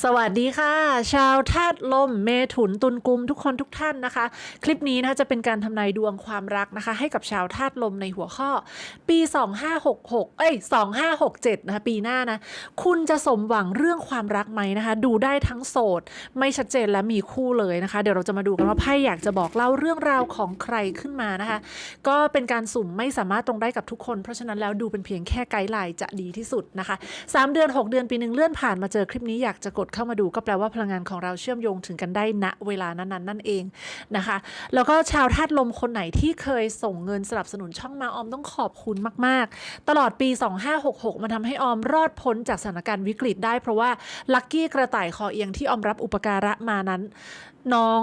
สวัสดีค่ะ ชาวธาตุลม เมถุนตุลกุมทุกคนทุกท่านนะคะ คลิปนี้นะคะจะเป็นการทำนายดวงความรักนะคะ ให้กับชาวธาตุลมในหัวข้อ ปี 2566 เอ้ย 2567 นะคะ ปีหน้านะ คุณจะสมหวังเรื่องความรักไหมนะคะ ดูได้ทั้งโสด ไม่ชัดเจนและมีคู่เลยนะคะ เดี๋ยวเราจะมาดูกันว่าไพ่อยากจะบอกเล่าเรื่องราวของใครขึ้นมานะคะ ก็เป็นการสุ่มไม่สามารถตรงได้กับทุกคน เพราะฉะนั้นแล้วดูเป็นเพียงแค่ไกด์ไลน์จะดีที่สุดนะคะ 3 เดือน 6 เดือนปีหนึ่งเลื่อนผ่านมาเจอคลิปนี้อยากจะกดเข้ามาดูก็แปลว่าพลังงานของเราเชื่อมโยงถึงกันได้ณเวลานั้นๆนั่นเองนะคะ แล้วก็ชาวธาตุลมคนไหนที่เคยส่งเงินสนับสนุนช่องมาออมต้องขอบคุณมาก ๆ ตลอดปี 2566 มันทำให้ออมรอดพ้นจากสถานการณ์วิกฤตได้ เพราะว่าลัคกี้กระต่ายคอเอียงที่ออมรับอุปการะมานั้น น้อง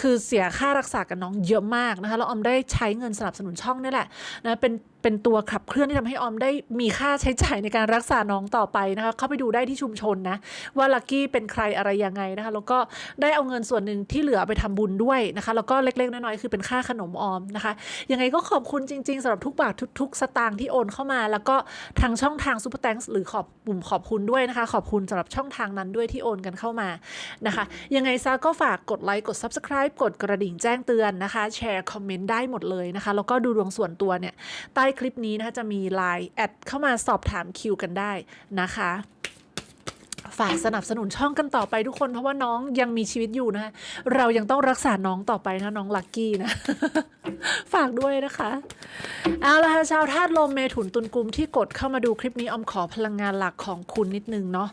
คือเสียค่ารักษากับน้องเยอะมากนะคะแล้วออมได้ใช้เงินสนับสนุนช่องนี่แหละนะเป็น เป็นตัวขับเคลื่อนที่ทำให้ออมได้มีค่าใช้จ่ายในการรักษาน้องต่อไปนะคะเข้าไปดูได้ที่ชุมชนนะ ว่าลักกี้เป็นใครอะไรยังไงนะคะ แล้วก็ได้เอาเงินส่วนหนึ่งที่เหลือไปทำบุญด้วยนะคะ แล้วก็เล็กๆน้อยๆคือเป็นค่าขนมออมนะคะยังไงก็ขอบคุณจริง ๆสำหรับทุกบาททุกๆ สตางค์ที่โอนเข้ามา แล้วก็ทางช่องทางซูเปอร์แตงหรือขอบปุ่มขอบคุณด้วยนะคะ ขอบคุณสำหรับช่องทางนั้นด้วยที่โอนกันเข้ามานะคะ ยังไงซะก็ฝากกดไลค์กด Subscribe กดกระดิ่งแจ้งเตือนนะคะ แชร์คอมเมนต์ได้หมดเลยนะคะแล้วก็ดูดวงส่วนตัวเนี่ยใต้คลิปนี้นะคะจะมี Line แอดเข้ามาสอบถามคิวกันได้นะคะฝากสนับสนุนช่องกันต่อไปทุกคนเพราะว่าน้องยังมีชีวิตอยู่นะคะเรายังต้องรักษาน้องต่อไปนะน้องลักกี้นะ ฝากด้วยนะคะ เอาละค่ะชาวธาตุลมเมถุนตุลกุมที่กดเข้ามาดูคลิปนี้ออมขอพลังงานหลักของคุณนิดนึงเนาะ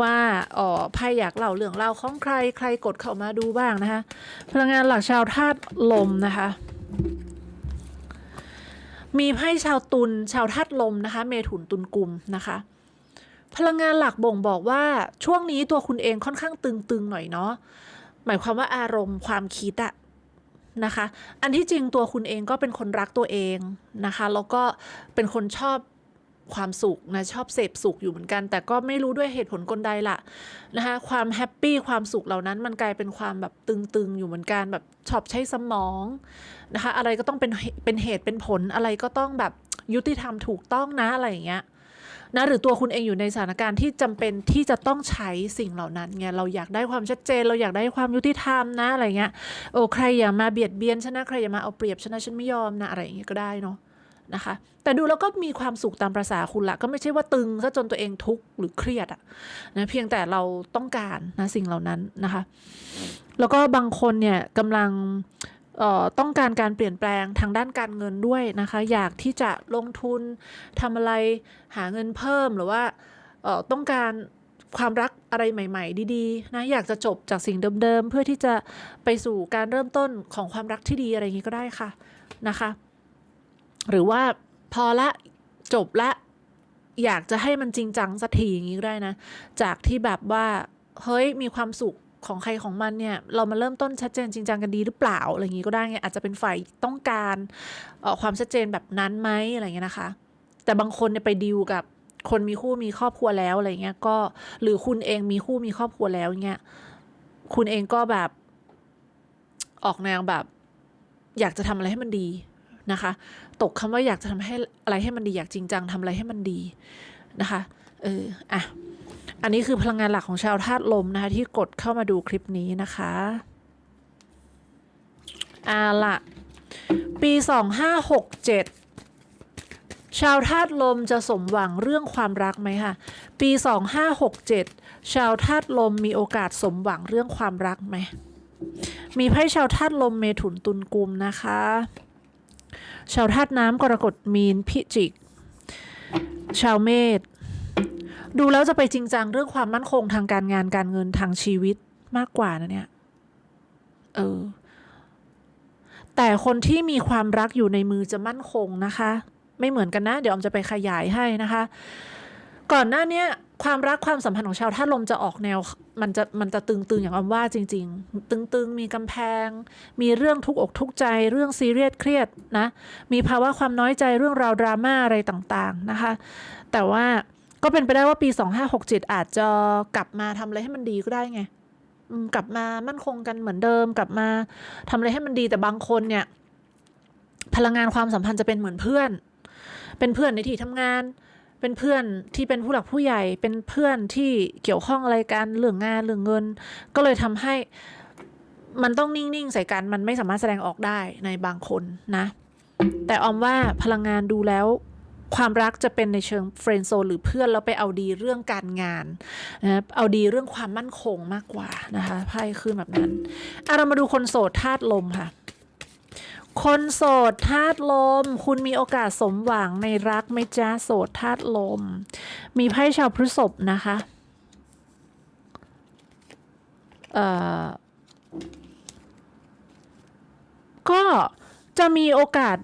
ว่าอ๋อไพ่อยากเล่าเรื่องเล่าของใครใครกดเข้ามาดูบ้างนะคะ พลังงานหลักชาวธาตุลมนะคะ มีไพ่ชาวตุลชาวธาตุลมนะคะ เมถุนตุลกุมนะคะ พลังงานหลักบ่งบอกว่าช่วงนี้ตัวคุณเองค่อนข้างตึงๆหน่อยเนาะหมายความว่าอารมณ์ความคิดอะนะคะ อันที่จริงตัวคุณเองก็เป็นคนรักตัวเองนะคะ แล้วก็เป็นคนชอบ ความสุขนะชอบเสพสุขอยู่เหมือนกัน แต่ก็ไม่รู้ด้วยเหตุผลกลใดล่ะนะคะความแฮปปี้ความสุขเหล่านั้นมันกลายเป็นความแบบตึงๆอยู่เหมือนกันแบบชอบใช้สมองนะคะอะไรก็ต้องเป็นเป็นเหตุเป็นผลอะไรก็ต้องแบบยุติธรรมถูกต้องนะอะไรอย่างเงี้ยนะหรือตัวคุณเองอยู่ในสถานการณ์ที่จำเป็นที่จะต้องใช้สิ่งเหล่านั้นไงเราอยากได้ความชัดเจน เราอยากได้ความยุติธรรมนะอะไรเงี้ยโอ้ใครอย่ามาเบียดเบียนฉันนะใครอย่ามาเอาเปรียบฉันนะฉันไม่ยอมนะอะไรอย่างเงี้ยก็ได้เนาะ นะคะ แต่ดูแล้วก็มีความสุขตามประษาคุณละก็ไม่ใช่ว่าตึงซะจนตัวเองทุกข์หรือเครียดอะนะเพียงแต่เราต้องการนะสิ่งเหล่านั้นนะคะ แล้วก็บางคนเนี่ยกำลังต้องการการเปลี่ยนแปลงทางด้านการเงินด้วยนะคะ อยากที่จะลงทุนทำอะไรหาเงินเพิ่มหรือว่าต้องการความรักอะไรใหม่ ๆ ดีๆนะอยากจะจบจากสิ่งเดิมๆ เพื่อที่จะไปสู่การเริ่มต้นของความรักที่ดีอะไรอย่างนี้ก็ได้ค่ะนะคะ หรือว่าพอละจบละอยากจะให้มันจริงจังสักทีอย่างนี้ได้นะ จากที่แบบว่าเฮ้ยมีความสุขของใครของมันเนี่ย เรามาเริ่มต้นชัดเจนจริงจังกันดีหรือเปล่าอะไรอย่างนี้ก็ได้ไงอาจจะเป็นฝ่ายต้องการออความชัดเจนแบบนั้นไหมอะไรอย่างเงี้ยนะคะ แต่บางคนเนี่ยไปดีลกับคนมีคู่มีครอบครัวแล้วอะไรเงี้ยก็หรือคุณเองมีคู่มีครอบครัวแล้วเงี้ยคุณเองก็แบบออกแนวแบบ อยากจะทำอะไรให้มันดี นะคะ ตกคำว่าอยากจะทำให้อะไรให้มันดีอยากจริงจังทำอะไรให้มันดีนะคะเอออะอันนี้คือพลังงานหลักของชาวธาตุลมนะคะที่กดเข้ามาดูคลิปนี้นะคะอ่าละปี 2567 ชาวธาตุลมจะสมหวังเรื่องความรักไหมคะปี 2567 ชาวธาตุลมมีโอกาสสมหวังเรื่องความรักไหมมีไพ่ชาวธาตุลมเมถุนตุลกุมนะคะ ชาวธาตุน้ำกรกฎมีนพิจิก ชาวเมษดูแล้วจะไปจริงจังเรื่องความมั่นคงทางการงานการเงินทางชีวิตมากกว่านะเนี่ยเออแต่คนที่มีความรักอยู่ในมือจะมั่นคงนะคะ ไม่เหมือนกันนะ เดี๋ยวอมจะไปขยายให้นะคะ ก่อนหน้านี้ความรักความสัมพันธ์ของชาวท่าตุลมจะออกแนว มันจะมันจะตึงๆอย่างออมว่าจริง ๆ ตึงๆ มีกำแพง มีเรื่องทุกอกทุกใจ เรื่องซีเรียสเครียดนะ มีภาวะความน้อยใจเรื่องราวดราม่าอะไรต่างๆนะคะ แต่ว่าก็เป็นไปได้ว่าปี 2567 อาจจะกลับมาทำอะไรให้มันดีก็ได้ไงกลับมามั่นคงกันเหมือนเดิม กลับมาทำอะไรให้มันดีแต่บางคนเนี่ย พลังงานความสัมพันธ์จะเป็นเหมือนเพื่อน เป็นเพื่อนในที่ทำงาน เป็นเพื่อนที่เป็นผู้หลักผู้ใหญ่ เป็นเพื่อนที่เกี่ยวข้องอะไรกันเรื่องงานเรื่องเงิน ก็เลยทำให้มันต้องนิ่ง ๆ ใส่กัน มันไม่สามารถแสดงออกได้ในบางคนนะ แต่ออมว่าพลังงานดูแล้วความรักจะเป็นในเชิงเฟรนด์โซนหรือเพื่อนแล้วไปเอาดีเรื่องการงานนะเอาดีเรื่องความมั่นคงมากกว่านะคะไพ่ขึ้นแบบนั้นอะเรามาดูคนโสดธาตุลมค่ะ คนโสดธาตุลม คุณมีโอกาสสมหวังในรักไหมจ้าโสดธาตุลม มีไพ่ชาวพฤษภนะคะเอ่อก็จะมีโอกาส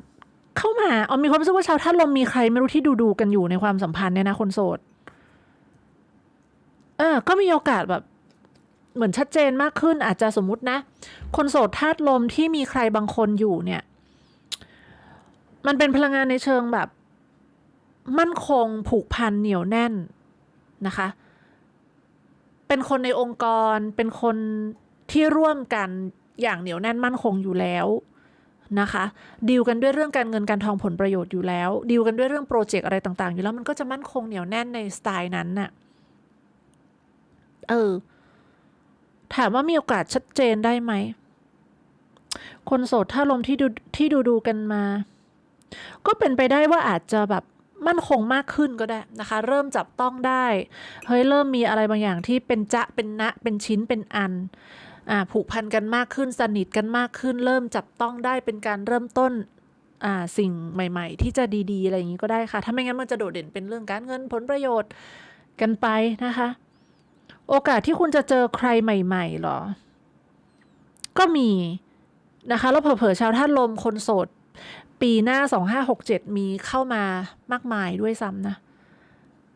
เข้ามาเอามีความรู้สึกว่าชาวธาตุลมมีใครไม่รู้ที่ดูดูกันอยู่ในความสัมพันธ์เนี่ยนะคนโสดเออก็มีโอกาสแบบ เหมือนชัดเจนมากขึ้น อาจจะสมมตินะ คนโสดธาตุลมที่มีใครบางคนอยู่เนี่ย มันเป็นพลังงานในเชิงแบบ มั่นคงผูกพันเหนียวแน่นนะคะ เป็นคนในองค์กรเป็นคนที่ร่วมกันอย่างเหนียวแน่นมั่นคงอยู่แล้วนะคะดีลกันด้วยเรื่องการเงินการทองผลประโยชน์อยู่แล้วดีลกันด้วยเรื่องโปรเจกต์อะไรต่าง ๆ อยู่แล้วมันก็จะมั่นคงเหนียวแน่นในสไตล์นั้นน่ะเออ ถามว่ามีโอกาสชัดเจนได้ไหม คนโสดถ้าลมที่ดูที่ดูดูกันมา ก็เป็นไปได้ว่าอาจจะแบบมั่นคงมากขึ้นก็ได้นะคะ เริ่มจับต้องได้ เฮ้ยเริ่มมีอะไรบางอย่างที่เป็นจะเป็นนะเป็นชิ้นเป็นอันอ่าผูกพันกันมากขึ้นสนิทกันมากขึ้น เริ่มจับต้องได้เป็นการเริ่มต้นอ่าสิ่งใหม่ ๆ ที่จะดีๆ อะไรอย่างนี้ก็ได้ค่ะ ถ้าไม่งั้นมันจะโดดเด่นเป็นเรื่องการเงินผลประโยชน์กันไปนะคะ โอกาสที่คุณจะเจอใครใหม่ๆหรอ ก็มีนะคะ แล้วเผลอๆชาวท่านลมคนโสด ปีหน้าสองห้าหกเจ็ดมีเข้ามามากมายด้วยซ้ำนะ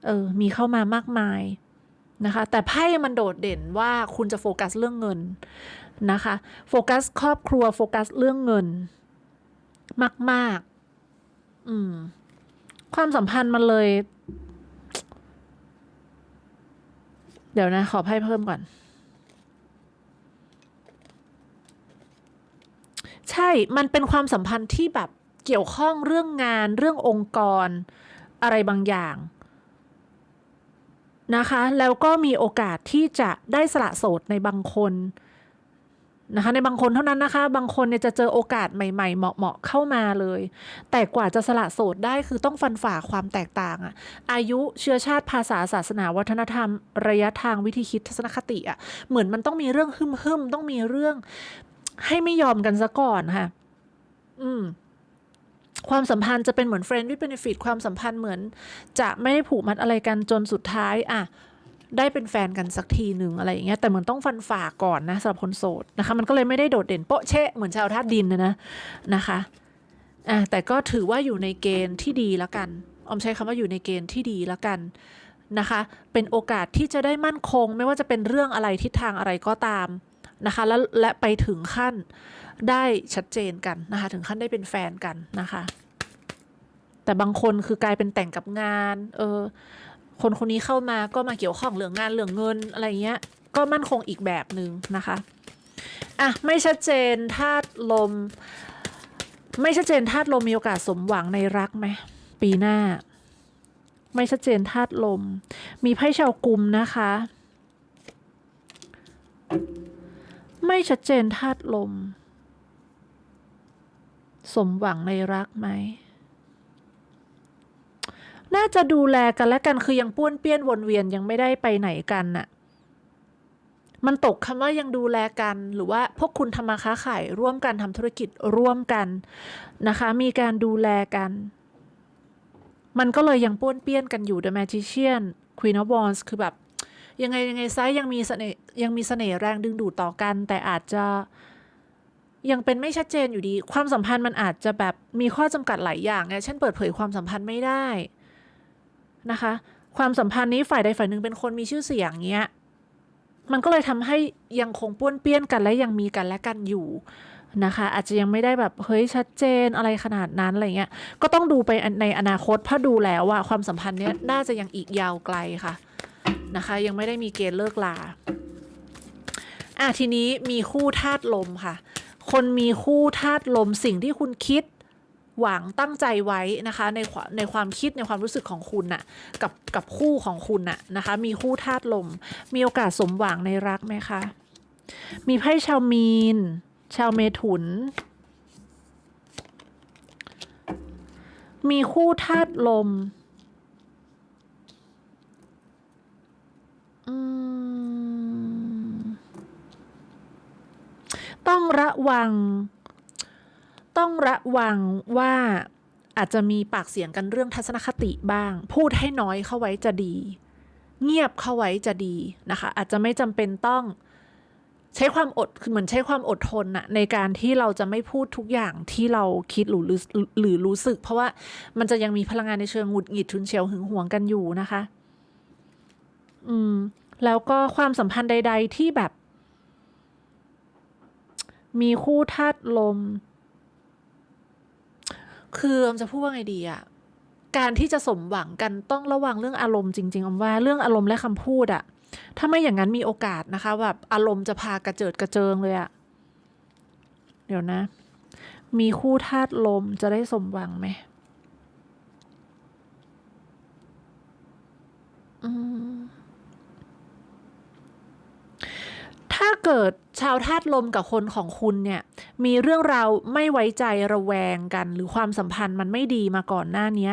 เออ มีเข้ามามากมายนะคะ แต่ไพ่มันโดดเด่นว่าคุณจะโฟกัสเรื่องเงินนะคะ โฟกัสครอบครัว โฟกัสเรื่องเงิน มาก ๆ อืม ความสัมพันธ์มันเลย เดี๋ยวนะ ขอไพ่เพิ่มก่อน ใช่มันเป็นความสัมพันธ์ที่แบบเกี่ยวข้องเรื่องงานเรื่ององค์กรอะไรบางอย่างนะคะ แล้วก็มีโอกาสที่จะได้สละโสดในบางคน นะคะในบางคนเท่านั้นนะคะ บางคนเนี่ยจะเจอโอกาสใหม่ๆ เหมาะๆเข้ามาเลย แต่กว่าจะสละโสดได้คือต้องฟันฝ่าความแตกต่างอะอายุเชื้อชาติภาษาศาสนาวัฒนธรรม ระยะทางวิธีคิดทัศนคติอะเหมือนมันต้องมีเรื่องหึมๆต้องมีเรื่อง ให้ไม่ยอมกันซะก่อนค่ะ อืม ความสัมพันธ์จะเป็นเหมือน friend with b e n e f i ความสัมพันธ์เหมือน จะไม่ได้ผูกมัดอะไรกันจนสุดท้าย อะ ได้เป็นแฟนกันสักทีหนึ่งอะไรอย่างเงี้ยแต่เหมือนต้องฟันฝ่าก่อนนะสำหรับคนโสดนะคะ มันก็เลยไม่ได้โดดเด่นโป๊ะเชะเหมือนชาวธาตุดินนะนะนะคะอะแต่ก็ถือว่าอยู่ในเกณฑ์ที่ดีแล้วกันออมใช้คำว่าอยู่ในเกณฑ์ที่ดีแล้วกันนะคะ เป็นโอกาสที่จะได้มั่นคง ไม่ว่าจะเป็นเรื่องอะไรทิศทางอะไรก็ตามนะคะ และและไปถึงขั้นได้ชัดเจนกันนะคะ ถึงขั้นได้เป็นแฟนกันนะคะ แต่บางคนคือกลายเป็นแต่งกับงาน เออ คนคนนี้เข้ามาก็มาเกี่ยวข้องเรื่องงานเรื่องเงินอะไรเงี้ย ก็มั่นคงอีกแบบหนึ่งนะคะอะไม่ชัดเจนธาตุลม ไม่ชัดเจนธาตุลมมีโอกาสสมหวังในรักไหมปีหน้า ไม่ชัดเจนธาตุลม มีไพ่ชาวกุมนะคะ ไม่ชัดเจนธาตุลม สมหวังในรักไหม น่าจะดูแลกันและกันคือยังป้วนเปี้ยนวนเวียนยังไม่ได้ไปไหนกันน่ะ มันตกคำว่ายังดูแลกันหรือว่าพวกคุณทำมาค้าขายร่วมกันทำธุรกิจร่วมกันนะคะ มีการดูแลกัน มันก็เลยยังป้วนเปี้ยนกันอยู่ The Magician Queen of Wands คือแบบ ยังไงยังไงไซยังมีเสน่ห์ยังมีเสน่ห์แรงดึงดูดต่อกัน แต่อาจจะยังเป็นไม่ชัดเจนอยู่ดี ความสัมพันธ์มันอาจจะแบบมีข้อจำกัดหลายอย่างไงเช่นเปิดเผยความสัมพันธ์ไม่ได้ นะคะ ความสัมพันธ์นี้ฝ่ายใดฝ่ายหนึ่งเป็นคนมีชื่อเสียงเงี้ยมันก็เลยทำให้ยังคงป้วนเปี้ยนกันและยังมีกันและกันอยู่นะคะ อาจจะยังไม่ได้แบบเฮ้ยชัดเจนอะไรขนาดนั้นอะไรเงี้ยก็ต้องดูไปในอนาคตเพราะดูแล้วว่าความสัมพันธ์เนี้ยน่าจะยังอีกยาวไกลค่ะนะคะ ยังไม่ได้มีเกณฑ์เลิกลาอะทีนี้มีคู่ธาตุลมค่ะ คนมีคู่ธาตุลมสิ่งที่คุณคิด หวังตั้งใจไว้นะคะในความในความคิดในความรู้สึกของคุณน่ะกับกับคู่ของคุณน่ะนะคะมีคู่ธาตุลม มีโอกาสสมหวังในรักไหมคะ มีไพ่ชาวมีน ชาวเมถุน มีคู่ธาตุลมอืมต้องระวัง ต้องระวังว่าอาจจะมีปากเสียงกันเรื่องทัศนคติบ้าง พูดให้น้อยเข้าไว้จะดี เงียบเข้าไว้จะดีนะคะ อาจจะไม่จำเป็นต้องใช้ความอดคือเหมือนใช้ความอดทนนะในการที่เราจะไม่พูดทุกอย่างที่เราคิดหรือรู้หรือรู้สึก เพราะว่ามันจะยังมีพลังงานในเชิงหงุดหงิดชุนเฉียวหึงหวงกันอยู่นะคะ อืม แล้วก็ความสัมพันธ์ใด ๆ ที่แบบ มีคู่ธาตุลม คือออมจะพูดว่าไงดีอะการที่จะสมหวังกันต้องระวังเรื่องอารมณ์จริงๆออมว่าเรื่องอารมณ์และคำพูดอะถ้าไม่อย่างนั้นมีโอกาสนะคะแบบอารมณ์จะพากระเจิดกระเจิงเลยอะเดี๋ยวนะ มีคู่ธาตุลมจะได้สมหวังไหมอืมถ้าเกิดชาวธาตุลมกับคนของคุณเนี่ย มีเรื่องราวไม่ไว้ใจระแวงกัน หรือความสัมพันธ์มันไม่ดีมาก่อนหน้านี้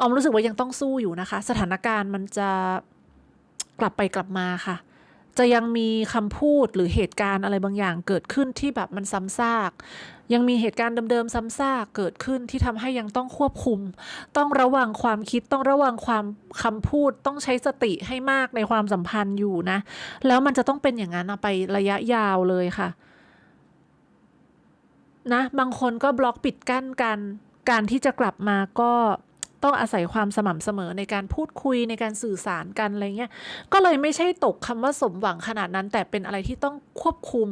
ออมรู้สึกว่ายังต้องสู้อยู่นะคะ สถานการณ์มันจะกลับไปกลับมาค่ะ จะยังมีคำพูดหรือเหตุการณ์อะไรบางอย่างเกิดขึ้นที่แบบมันซ้ำซาก ยังมีเหตุการณ์เดิมๆซ้ำซากเกิดขึ้นที่ทำให้ยังต้องควบคุม ต้องระวังความคิดต้องระวังความคำพูดต้องใช้สติให้มากในความสัมพันธ์อยู่นะ แล้วมันจะต้องเป็นอย่างนั้นไประยะยาวเลยค่ะ นะบางคนก็บล็อกปิดกั้นกัน การที่จะกลับมาก็ต้องอาศัยความสม่ำเสมอในการพูดคุยในการสื่อสารกันอะไรเงี้ยก็เลยไม่ใช่ตกคำว่าสมหวังขนาดนั้น แต่เป็นอะไรที่ต้องควบคุม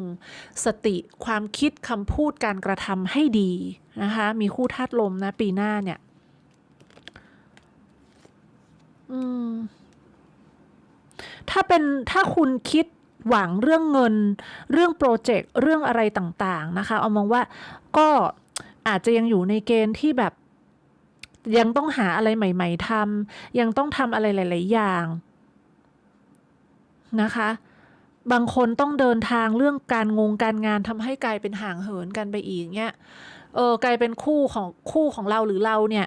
สติความคิดคำพูดการกระทำให้ดีนะคะมีคู่ธาตุลมนะ ปีหน้าเนี่ยอืมถ้าเป็นถ้าคุณคิด หวังเรื่องเงิน เรื่องโปรเจกต์เรื่องอะไรต่างๆนะคะเอามองว่าก็อาจจะยังอยู่ในเกณฑ์ที่แบบยังต้องหาอะไรใหม่ ๆทำยังต้องทำอะไรหลาย ๆ อย่างนะคะ บางคนต้องเดินทางเรื่องการงงการงานทำให้กลายเป็นห่างเหินกันไปอีกเนี่ยเออกลายเป็นคู่ของคู่ของเราหรือเราเนี่ย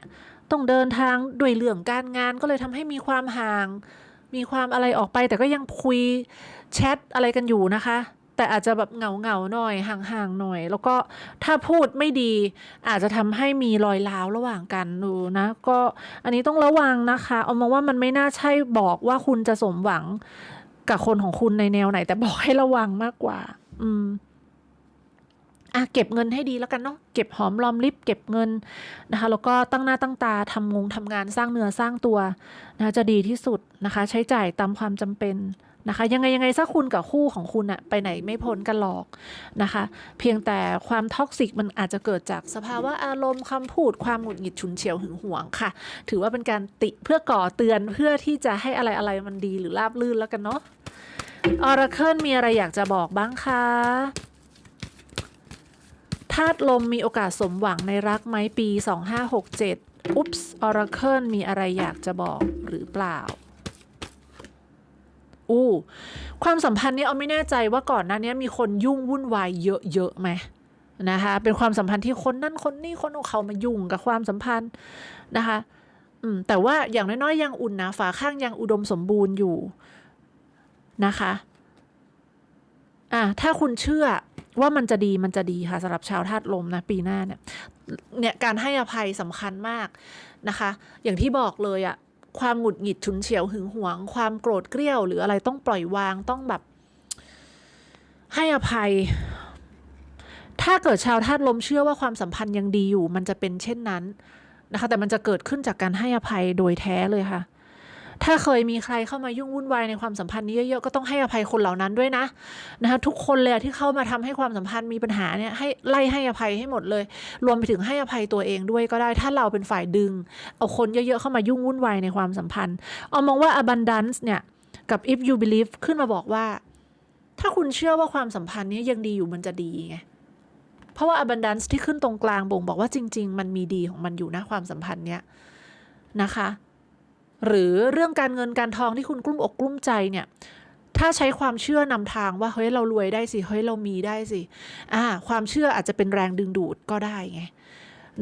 ต้องเดินทางด้วยเรื่องการงานก็เลยทำให้มีความห่าง มีความอะไรออกไป แต่ก็ยังคุยแชทอะไรกันอยู่นะคะ แต่อาจจะแบบเหงาเหงาหน่อยห่างๆหน่อย แล้วก็ถ้าพูดไม่ดีอาจจะทำให้มีรอยร้าวระหว่างกันดูนะ ก็อันนี้ต้องระวังนะคะ เอามาว่ามันไม่น่าใช่บอกว่าคุณจะสมหวังกับคนของคุณในแนวไหน แต่บอกให้ระวังมากกว่า อืม อะเก็บเงินให้ดีแล้วกันเนาะเก็บหอมรอมริบเก็บเงินนะคะแล้วก็ตั้งหน้าตั้งตาทำงงทำงานสร้างเนื้อสร้างตัวนะคะจะดีที่สุดนะคะ ใช้จ่ายตามความจำเป็นนะคะยังไงยังไงสักคุณกับคู่ของคุณอะไปไหนไม่พ้นกันหรอกนะคะ เพียงแต่ความท็อกซิกมันอาจจะเกิดจากสภาวะอารมณ์คำพูดความหงุดหงิดฉุนเฉียวหึงหวงค่ะ ถือว่าเป็นการติเพื่อก่อเตือนเพื่อที่จะให้อะไรอะไรมันดีหรือราบรื่นแล้วกันเนาะออร์เคิลมีอะไรอยากจะบอกบ้างคะ ธาตุลมมีโอกาสสมหวังในรักไหมปี 2567 อุ๊ปส์ออร์เคิลมีอะไรอยากจะบอกหรือเปล่าอู้ความสัมพันธ์นี้เอาไม่แน่ใจว่าก่อนหน้านี้มีคนยุ่งวุ่นวายเยอะๆไหมนะคะเป็นความสัมพันธ์ที่คนนั่นคนนี่คนของเขามายุ่งกับความสัมพันธ์นะคะอืแต่ว่าอย่างน้อยๆยังอุ่นนะฝาข้างยังอุดมสมบูรณ์อยู่นะคะอะถ้าคุณเชื่อ ว่ามันจะดีมันจะดีค่ะสำหรับชาวธาตุลมนะปีหน้าเนี่ยเนี่ยการให้อภัยสำคัญมากนะคะ อย่างที่บอกเลยอะความหงุดหงิดฉุนเฉียวหึงหวง ความโกรธเกรี้ยว หรืออะไรต้องปล่อยวางต้องแบบ ให้อภัย ถ้าเกิดชาวธาตุลมเชื่อว่าความสัมพันธ์ยังดีอยู่ มันจะเป็นเช่นนั้นนะคะ แต่มันจะเกิดขึ้นจากการให้อภัยโดยแท้เลยค่ะ ถ้าเคยมีใครเข้ามายุ่งวุ่นวายในความสัมพันธ์นี้เยอะๆก็ต้องให้อภัยคนเหล่านั้นด้วยนะนะคะทุกคนเลยที่เข้ามาทำให้ความสัมพันธ์มีปัญหาเนี่ยให้ไล่ให้อภัยให้หมดเลย รวมไปถึงให้อภัยตัวเองด้วยก็ได้ ถ้าเราเป็นฝ่ายดึง เอาคนเยอะๆเข้ามายุ่งวุ่นวายในความสัมพันธ์เอามองว่า abundance เนี่ยกับ if you believe ขึ้นมาบอกว่า ถ้าคุณเชื่อว่าความสัมพันธ์นี้ยังดีอยู่มันจะดีไงเพราะว่า abundance ที่ขึ้นตรงกลางบ่งบอกว่าจริง ๆ มันมีดีของมันอยู่นะความสัมพันธ์เนี้ยนะคะ หรือเรื่องการเงินการทองที่คุณกลุ้มอกกลุ้มใจเนี่ยถ้าใช้ความเชื่อนำทางว่าเฮ้ยเรารวยได้สิเฮ้ยเรามีได้สิอ่าความเชื่ออาจจะเป็นแรงดึงดูดก็ได้ไง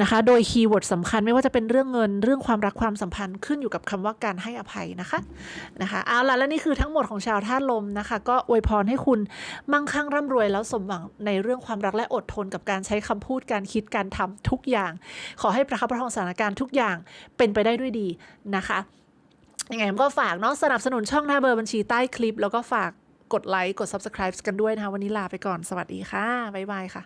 นะคะ โดยคีย์เวิร์ดสำคัญไม่ว่าจะเป็นเรื่องเงินเรื่องความรักความสัมพันธ์ขึ้นอยู่กับคำว่าการให้อภัยนะคะนะคะเอาละและนี่คือทั้งหมดของชาวธาตุลมนะคะ ก็อวยพรให้คุณมั่งคั่งร่ำรวยแล้วสมหวังในเรื่องความรักและอดทนกับการใช้คำพูดการคิดการทำทุกอย่าง ขอให้ประคับประคองสถานการณ์ทุกอย่างเป็นไปได้ด้วยดีนะคะ ยังไงก็ฝากเนาะสนับสนุนช่องหน้าเบอร์บัญชีใต้คลิป แล้วก็ฝากกดไลค์กด subscribe กันด้วยนะคะวันนี้ลาไปก่อนสวัสดีค่ะ บ๊ายบายค่ะ